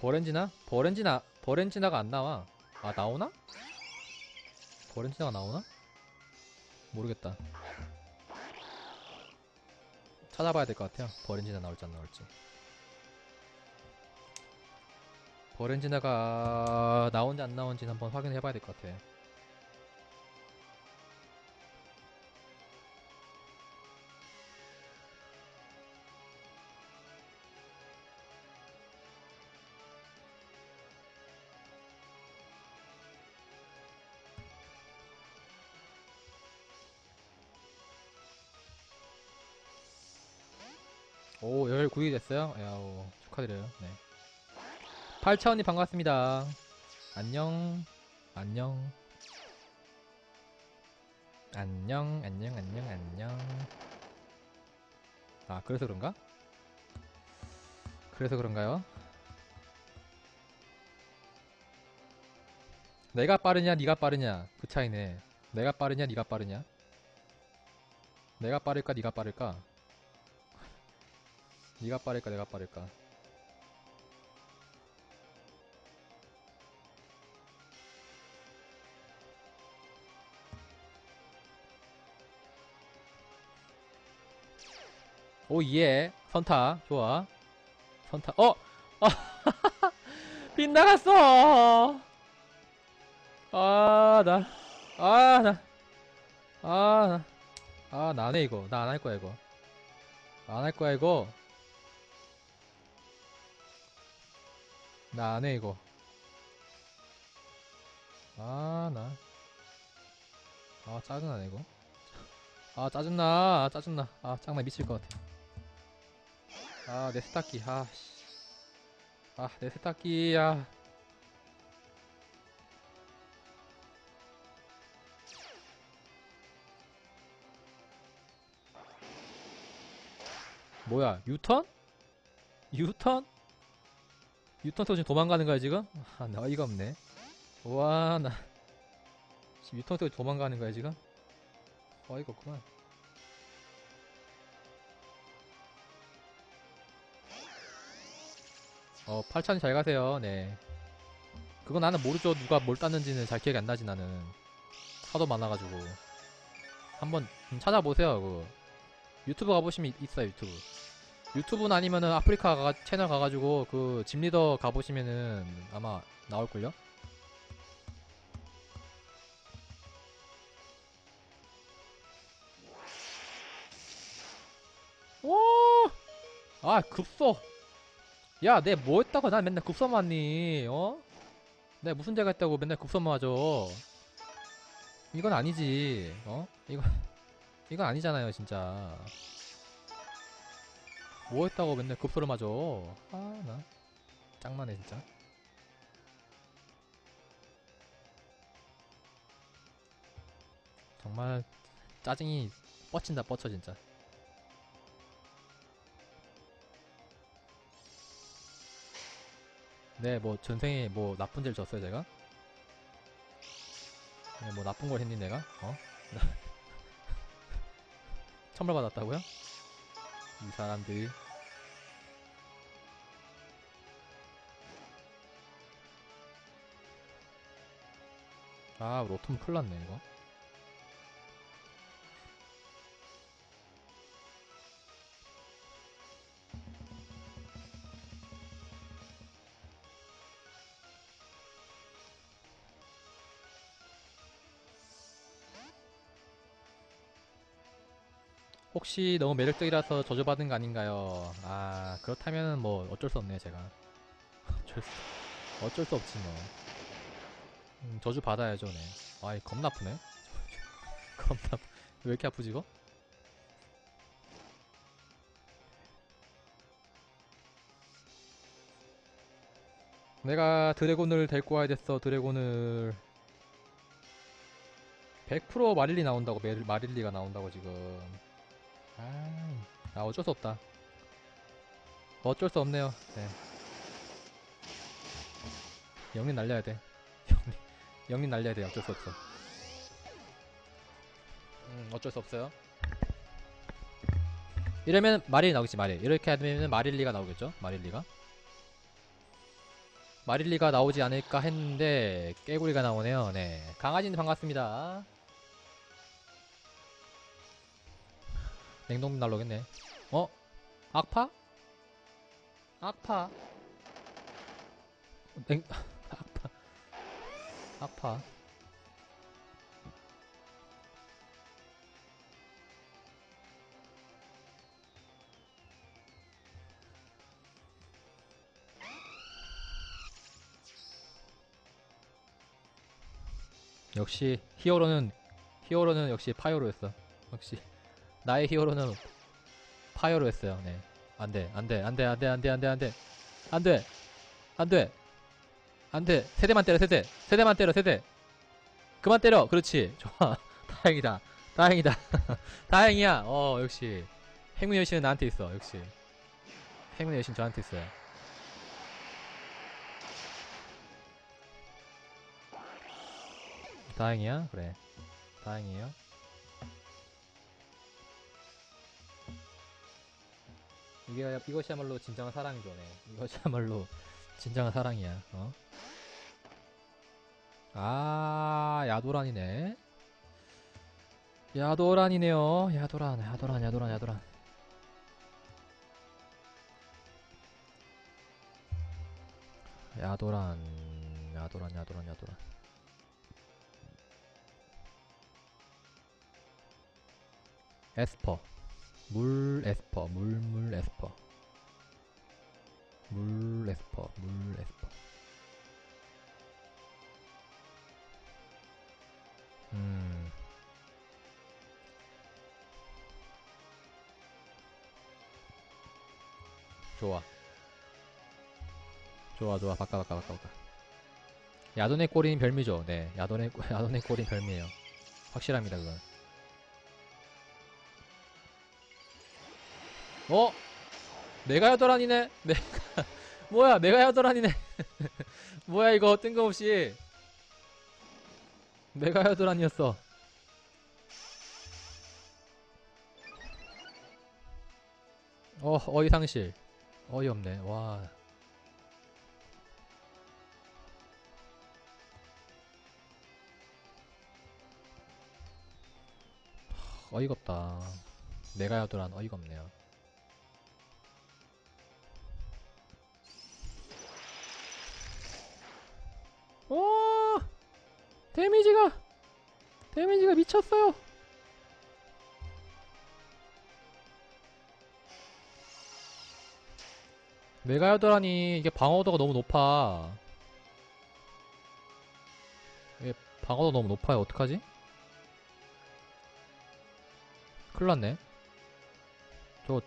버렌지나? 버렌지나 버렌지나가 안 나와 아 나오나? 버렌지나가 나오나? 모르겠다 찾아봐야 될 것 같아요 버렌지나 나올지 안 나올지 버렌지나가 나온지 안 나온지 한번 확인해 봐야 될 것 같아 오 19위 됐어요? 야오 축하드려요. 네. 8차원님 반갑습니다. 안녕 안녕. 안녕 안녕 안녕 안녕. 아 그래서 그런가? 그래서 그런가요? 내가 빠르냐 네가 빠르냐? 그 차이네. 내가 빠르냐 네가 빠르냐? 내가 빠를까 네가 빠를까 네가 빠를까 내가 빠를까? 오예 선타 좋아. 선타 어! 아 빗나갔어! 아 나 아 나 아 나. 아 나네 이거. 나 안 할 거야 이거. 안 할 거야 이거 나 안해 이거. 아 나. 아 짜증나네 이거. 아 짜증나. 아 짜증나. 아 짱나 미칠 것 같아. 아 내 세탁기. 아씨. 아 내 세탁기. 야 뭐야 유턴? 유턴? 유턴 타고 지금 도망가는 거야 지금? 아, 나 어이가 없네. 와, 나 지금 유턴 타고 도망가는 거야 지금? 어이가 없구만. 어, 8찬 잘 가세요. 네. 그거 나는 모르죠. 누가 뭘 땄는지는 잘 기억이 안 나지 나는. 하도 많아가지고. 한번 좀 찾아보세요. 그 유튜브 가보시면 있- 있어요. 유튜브. 유튜브는 아니면은 아프리카 가, 채널 가가지고 그 집리더 가보시면은 아마 나올걸요? 와! 아 급소! 야, 내 뭐 했다고 난 맨날 급소 맞니? 어? 내가 무슨 죄가 있다고 맨날 급소 맞아? 이건 아니지, 어? 이건 이건 아니잖아요, 진짜. 뭐 했다고 맨날 급소를 맞아. 아, 나. 짱나네, 진짜. 정말 짜증이 뻗친다, 뻗쳐, 진짜. 네, 뭐, 전생에 뭐, 나쁜 죄를 졌어요, 제가? 네, 뭐, 나쁜 걸 했니, 내가? 어? 천벌 받았다고요? 이 사람들이. 아, 로톰 큰일 났네, 이거. 혹시 너무 매력적이라서 저주받은 거 아닌가요? 아, 그렇다면 뭐 어쩔 수 없네요, 제가. 어쩔 수, 어쩔 수 없지 뭐. 음, 저주 받아야죠, 네. 아이, 겁나 아프네. 겁나, 왜 이렇게 아프지, 이거? 내가 드래곤을 데리고 와야 됐어, 드래곤을. 100% 마릴리 나온다고, 메, 마릴리가 나온다고, 지금. 아, 아, 어쩔 수 없다. 어쩔 수 없네요. 네. 영린 날려야 돼. 영린, 영린 날려야 돼. 어쩔 수 없어. 음, 어쩔 수 없어요. 이러면 마릴리 나오겠지, 마릴. 이렇게 하면 마릴리가 나오겠죠? 마릴리가. 마릴리가 나오지 않을까 했는데 깨구리가 나오네요. 네. 강아지님 반갑습니다. 냉동님 날라오겠네. 어? 악파? 악파? 냉 악파. 악파. 역시 히어로는 히어로는 역시 파이어로였어. 역시 나의 히어로는 파이어로 했어요. 네. 안 돼, 안 돼, 안 돼, 안 돼, 안 돼, 안 돼, 안 돼. 안 돼. 안 돼. 안 돼. 세 대만 때려, 세 대. 세 대만 때려, 세 대. 그만 때려. 그렇지. 좋아. 다행이다. 다행이다. 다행이야. 어, 역시. 행운 여신은 나한테 있어. 역시. 행운 여신 저한테 있어요. 다행이야? 그래. 다행이에요. 이게 이것이야말로 진정한 사랑이죠. 네. 이것이야말로 진정한 사랑이야. 어? 아 야도란이네. 야도란이네요. 야도란, 야도란, 야도란, 야도란. 야도란, 야도란, 야도란, 야도란. 에스퍼. 물 에스퍼 물물 에스퍼. 물 에스퍼 물 에스퍼. 음. 좋아. 좋아 좋아. 바꿔 바꿔 바꿔 바꿔. 야돈의 꼬리는 별미죠. 네 야돈의 꼬- 야돈의 꼬리는 별미에요. 확실합니다 그건 어? 메가 야도란이네? 메가 뭐야 메가 야도란이네? 뭐야 이거 뜬금없이. 메가 야도란이었어. 어 어이상실. 어이없네. 와. 어이가 없다. 메가 야도란 어이가 없네요 데미지가 미쳤어요. 메가야도라니 이게 방어도가 너무 높아. 이게 방어도 너무 높아요. 어떡하지? 큰일났네. 저거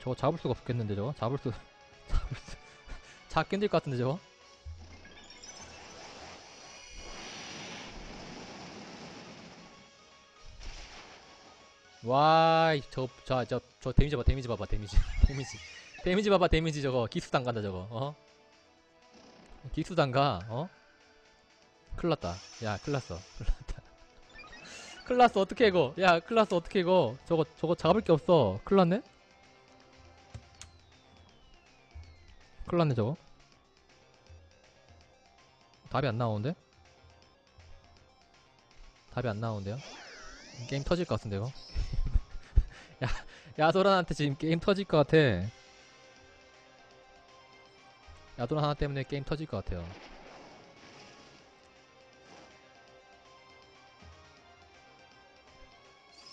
저거 잡을 수가 없겠는데 저거? 잡을 수 잡을 수 잡기 힘들 것 같은데 저거 와, 저, 저, 저, 저 데미지 봐, 데미지 봐봐, 데미지. 데미지. 데미지 봐봐, 데미지 저거. 기수 당 간다, 저거, 어? 기수 당 가, 어? 큰일 났다. 야, 큰일 났어. 큰일 났다. 큰일 났어, 어떡해, 이거. 야, 큰일 났어, 어떡해, 이거. 저거, 저거 잡을 게 없어. 큰일 났네? 큰일 났네, 저거. 답이 안 나오는데? 답이 안 나오는데요? 게임 터질 것 같은데, 이거? 야, 야도란한테 지금 게임 터질 것 같아. 야도란 하나 때문에 게임 터질 것 같아요.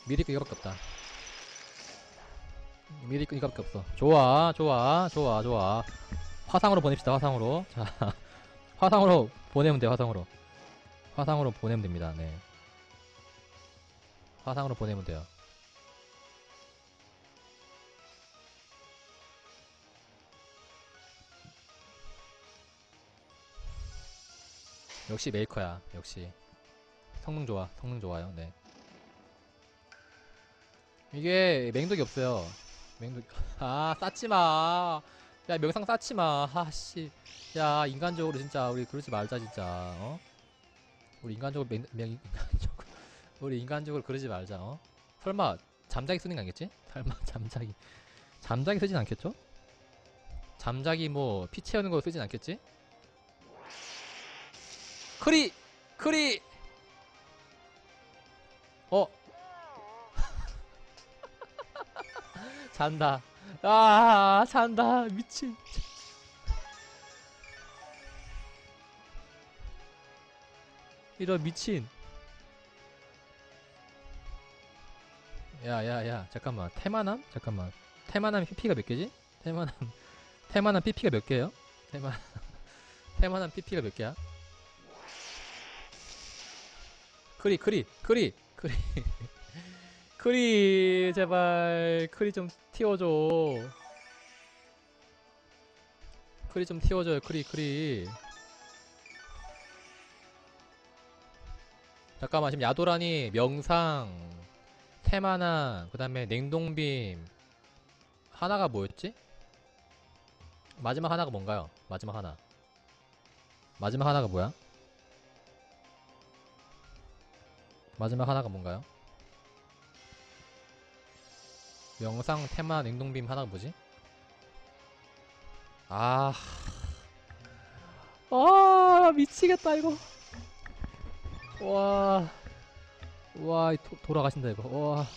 미리 거 이거밖에 없다. 미리 거 이거밖에 없어. 좋아, 좋아, 좋아, 좋아. 화상으로 보냅시다, 화상으로. 자, 화상으로 보내면 돼, 화상으로. 화상으로 보내면 됩니다, 네. 화상으로 보내면 돼요. 역시 메이커야. 역시 성능 좋아. 성능 좋아요. 네. 이게 맹독이 없어요. 맹독 아 쌓지 마. 야 명상 쌓지 마. 아씨. 야 인간적으로 진짜 우리 그러지 말자 진짜. 어? 우리 인간적으로 맹, 맹 인간적으로 우리 인간적으로 그러지 말자. 어? 설마 잠자기 쓰는 거 아니겠지? 설마 잠자기 잠자기 쓰진 않겠죠? 잠자기 뭐 피 채우는 거 쓰진 않겠지? 크리 크리. 어. 잔다. 아 잔다. 미친. 이런 미친. 야야야. 잠깐만. 테마남? 잠깐만. 테마남 PP가 몇 개지? 테마남. 테마남 PP가 몇 개예요? 테마 테마남 PP가 몇 개야? 크리 크리 크리 크리 크리 제발 크리 좀 튀어줘 크리 좀 튀어줘요 크리 크리 잠깐만 지금 야도라니 명상 테마나 그 다음에 냉동빔 하나가 뭐였지? 마지막 하나가 뭔가요? 마지막 하나 마지막 하나가 뭐야? 마지막 하나가 뭔가요? 명상 테마 냉동빔 하나가 뭐지? 아, 아 미치겠다 이거. 와, 와, 돌아가신다 이거. 와. 와.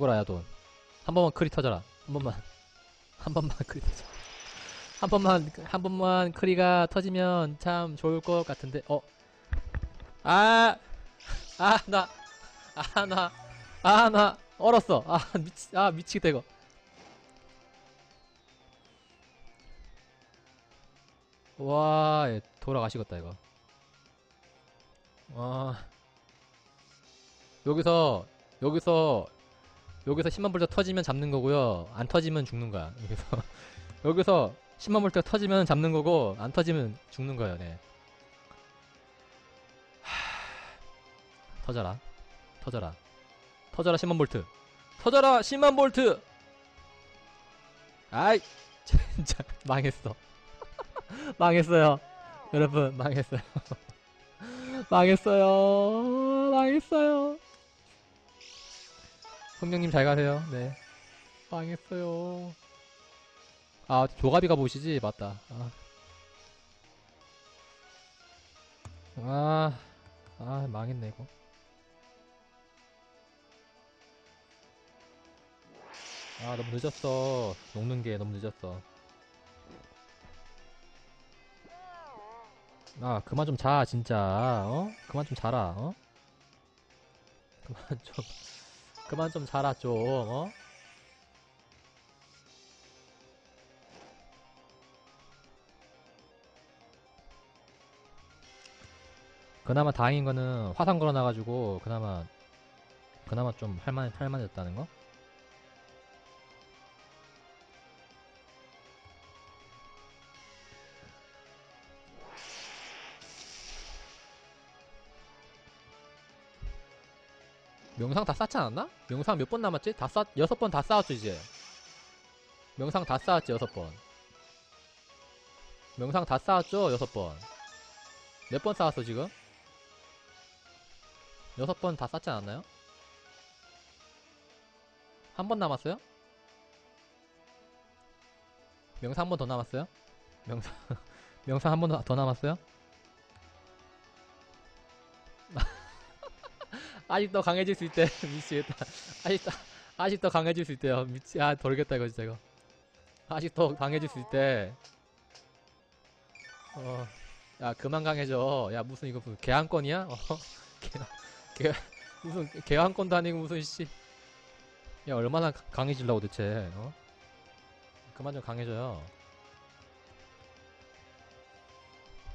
죽어라 야돈. 한 번만 크리 터져라. 한 번만. 한 번만 크리 터져. 한 번만 한 번만 크리가 터지면 참 좋을 것 같은데. 어. 아. 아, 나. 아, 나. 아, 나. 얼었어. 아, 미치 아, 미치겠다 이거. 와, 얘 돌아가시겠다 이거. 와. 여기서 여기서 여기서 10만 볼트 터지면 잡는 거고요. 안 터지면 죽는 거야. 여기서 여기서 10만 볼트가 터지면 잡는 거고 안 터지면 죽는 거예요. 네. 하... 터져라. 터져라. 터져라 10만 볼트. 터져라 10만 볼트. 아이 진짜 망했어. 망했어요. 여러분 망했어요. 망했어요. 망했어요. 성령님 잘 가세요. 네. 망했어요. 아, 조가비가 보시지? 맞다. 아. 아, 아, 망했네, 이거. 아, 너무 늦었어. 녹는 게 너무 늦었어. 아, 그만 좀 자, 진짜. 어? 그만 좀 자라, 어? 그만 좀. 그만 좀 자라 좀 어? 그나마 다행인 거는 화상 걸어놔가지고 그나마 그나마 좀 할만 할만했다는 거? 명상 다 쌓지 않았나? 명상 몇 번 남았지? 다 쌓, 여섯 번 다 쌓았죠, 이제. 명상 다 쌓았지, 여섯 번. 명상 다 쌓았죠, 여섯 번. 몇 번 쌓았어, 지금? 여섯 번 다 쌓지 않았나요? 한 번 남았어요? 명상 한 번 더 남았어요? 명상, 명상 한 번 더 남았어요? 아직도 강해질 수 있대. 미치겠다. 아직도, 아직도 강해질 수 있대요. 미치, 아, 돌겠다, 이거 진짜, 이거. 아직도 강해질 수 있대. 어, 야, 그만 강해져. 야, 무슨, 이거 무슨, 개한건이야? 어, 개, 개, 무슨, 개한건도 아니고, 무슨, 씨. 야, 얼마나 가- 강해지려고 대체, 어? 그만 좀 강해져요.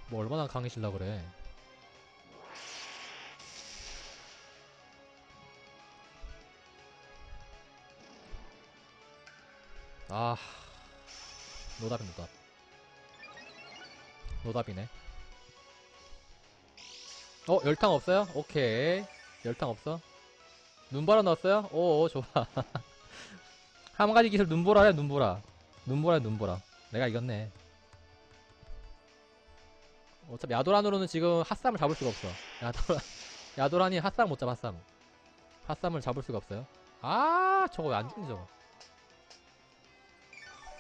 뭐, 얼마나 강해지려고 그래. 아 노답이 노답 노답이네 어 열탕 없어요? 오케이 열탕 없어 눈보라 넣었어요? 오 좋아 한 가지 기술 눈보라래 눈보라 눈보라 눈보라 내가 이겼네 어차피 야도란으로는 지금 핫삼을 잡을 수가 없어. 야도란, 야도란이 핫삼 못 잡아, 핫삼. 핫삼을 잡을 수가 없어요. 아, 저거 왜 안 죽니, 저거.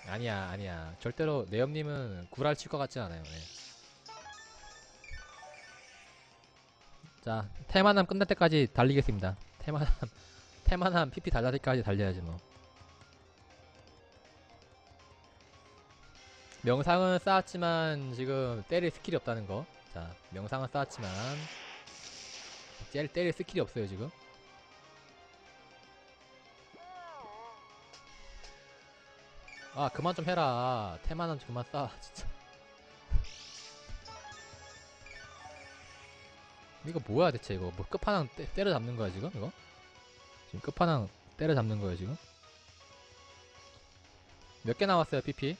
아니야, 아니야. 절대로 내염님은 구랄 칠 것 같진 않아요. 네. 자, 테마남 끝날 때까지 달리겠습니다. 테마남, 테마남 PP 달릴 때까지 달려야지, 뭐. 명상은 쌓았지만 지금 때릴 스킬이 없다는 거. 자, 명상은 쌓았지만 때릴 스킬이 없어요 지금. 아 그만 좀 해라. 테마는 그만 쌓아 진짜. 이거 뭐야 대체 이거 뭐 끝판왕 때, 때려잡는 거야 지금 이거? 지금 끝판왕 때려잡는 거예요 지금? 몇 개 남았어요 PP?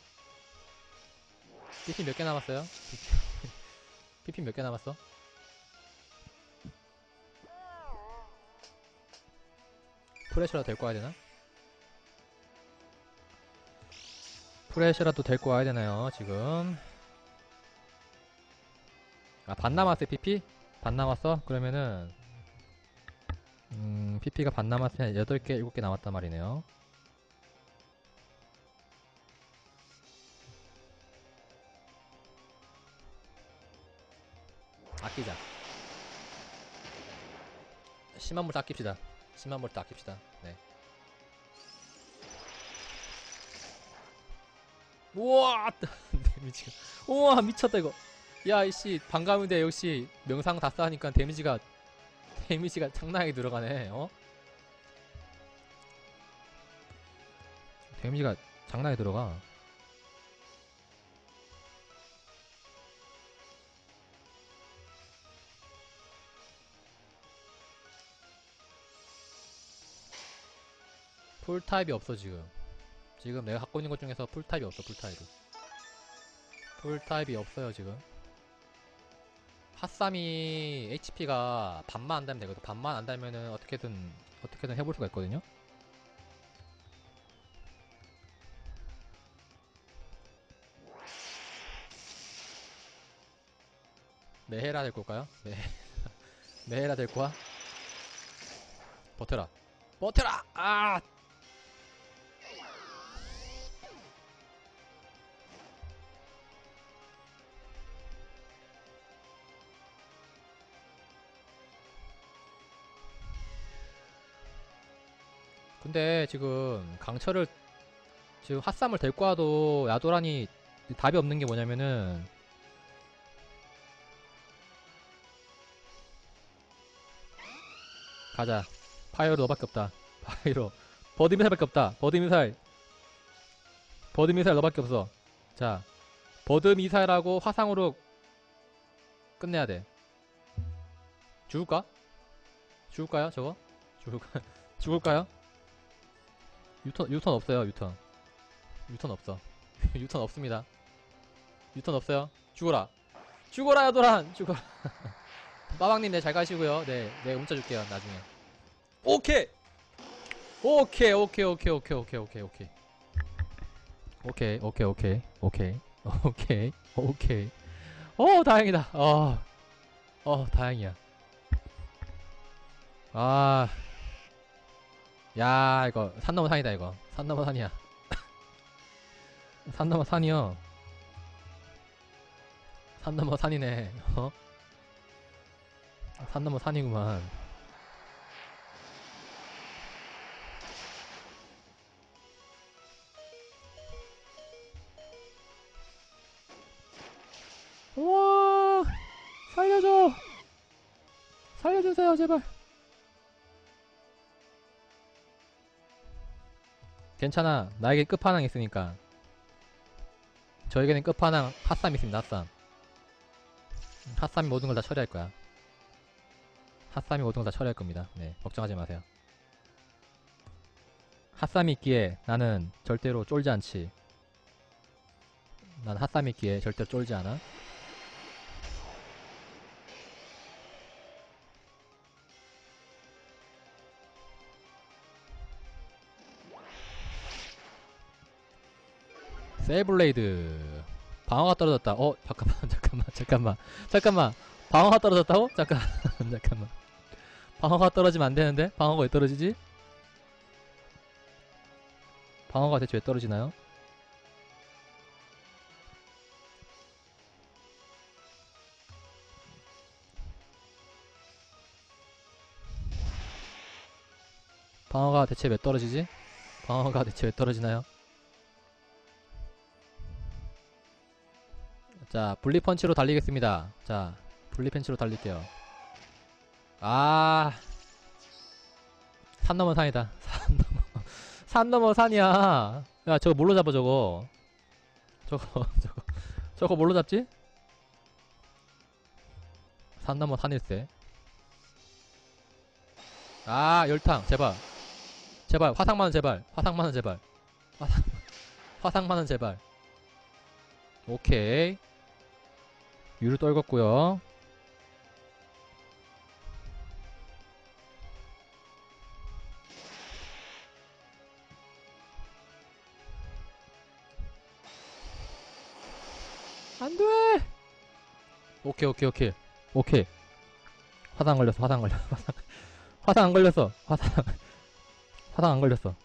PP 몇 개 남았어요? PP 몇 개 남았어? 프레셔라도 데리고 와야 되나? 프레셔라도 데리고 와야 되나요, 지금? 아, 반 남았어요, PP? 반 남았어? 그러면은, 음, PP가 반 남았으면 8개, 7개 남았단 말이네요. 아끼자. 심한 물도 아낍시다. 심한 물도 아낍시다. 네. 우와! 데미지가. 우와, 미쳤다, 이거. 야, 이씨, 반가운데 역시 명상 다 쌓으니까 데미지가, 데미지가 장난하게 들어가네, 어? 데미지가 장난하게 들어가. 풀타입이 없어 지금 지금 내가 갖고 있는 것 중에서 풀타입이 없어 풀타입이 풀타입이 없어요 지금 핫삼이 HP가 반만 안 달면 되거든 반만 안 달면은 어떻게든 어떻게든 해볼 수가 있거든요 메헤라 될 걸까요? 메 메헤라 될 거야? 버텨라 버텨라! 아! 근데 지금 강철을 지금 핫삼을 데리고 와도 야도란이 답이 없는 게 뭐냐면은 가자 파이로 너밖에 없다 파이로 버드 미사일밖에 없다 버드 미사일 버드 미사일 너밖에 없어 자 버드 미사일하고 화상으로 끝내야 돼 죽을까? 죽을까요 저거? 죽을까? 죽을까요? 유턴 유턴 없어요 유턴. 유턴 없어. 유턴 없습니다. 유턴 없어요. 죽어라. 죽어라 야도란! 죽어라. 빠방님 네 잘 가시고요. 네네 문자 줄게요 나중에. 오케이! 오케이 오케이 오케이 오케이 오케이 오케이 오케이. 오케이 오케이 오케이 오케이 오케이 오케이. 어 다행이다. 어어 어, 다행이야. 아 야 이거 산 넘어 산이다 이거. 산 넘어 산이야. 산 넘어 산이요. 산 넘어 산이네 어? 산 넘어 산이구만. 우와! 살려줘! 살려주세요 제발 괜찮아. 나에게 끝판왕 있으니까. 저에게는 끝판왕 핫삼 있습니다 핫삼. 핫삼이 모든 걸 다 처리할 거야. 핫삼이 모든 걸 다 처리할 겁니다. 네 걱정하지 마세요. 핫삼이 있기에 나는 절대로 쫄지 않지. 난 핫삼이 있기에 절대로 쫄지 않아 세이블레이드 방어가 떨어졌다. 어, 잠깐만, 잠깐만, 잠깐만, 잠깐만. 방어가 떨어졌다고? 잠깐, 잠깐만. 방어가 떨어지면 안 되는데? 방어가 왜 떨어지지? 방어가 대체 왜 떨어지나요? 방어가 대체 왜 떨어지지? 방어가 대체 왜 떨어지나요? 자, 분리펀치로 달리겠습니다. 자, 분리펀치로 달릴게요. 아, 산 넘어 산이다. 산 넘어, 산 넘어 산이야. 야, 저거 뭘로 잡아, 저거? 저거, 저거, 저거 뭘로 잡지? 산 넘어 산일세. 아, 열탕, 제발. 제발, 화상만은 제발. 화상만은 제발. 화상, 화상만은 제발. 오케이. 유를 떨궜고요. 안 돼! 오케이, 오케이, 오케이. 오케이. 화상 걸렸어, 화상 걸렸어. 화상, 화상 안 걸렸어. 화상. 화상 안 걸렸어.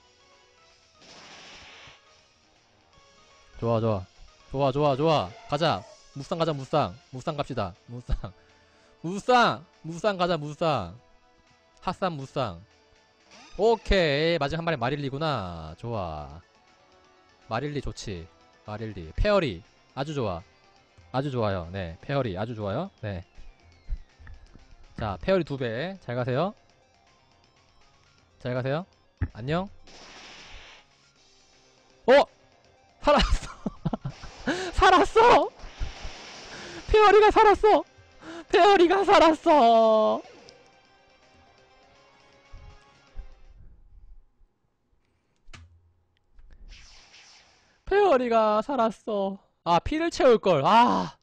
좋아, 좋아. 좋아, 좋아, 좋아. 가자. 무쌍 가자, 무쌍. 무쌍 갑시다. 무쌍. 무쌍! 무쌍 가자, 무쌍. 핫산 무쌍. 오케이. 마지막 한 마리 마릴리구나. 좋아. 마릴리 좋지. 마릴리. 페어리. 아주 좋아. 아주 좋아요. 네. 페어리. 아주 좋아요. 네. 자, 페어리 두 배. 잘 가세요. 잘 가세요. 안녕. 어! 살았어! 살았어! 페어리가 살았어! 페어리가 살았어! 페어리가 살았어. 아, 피를 채울걸. 아!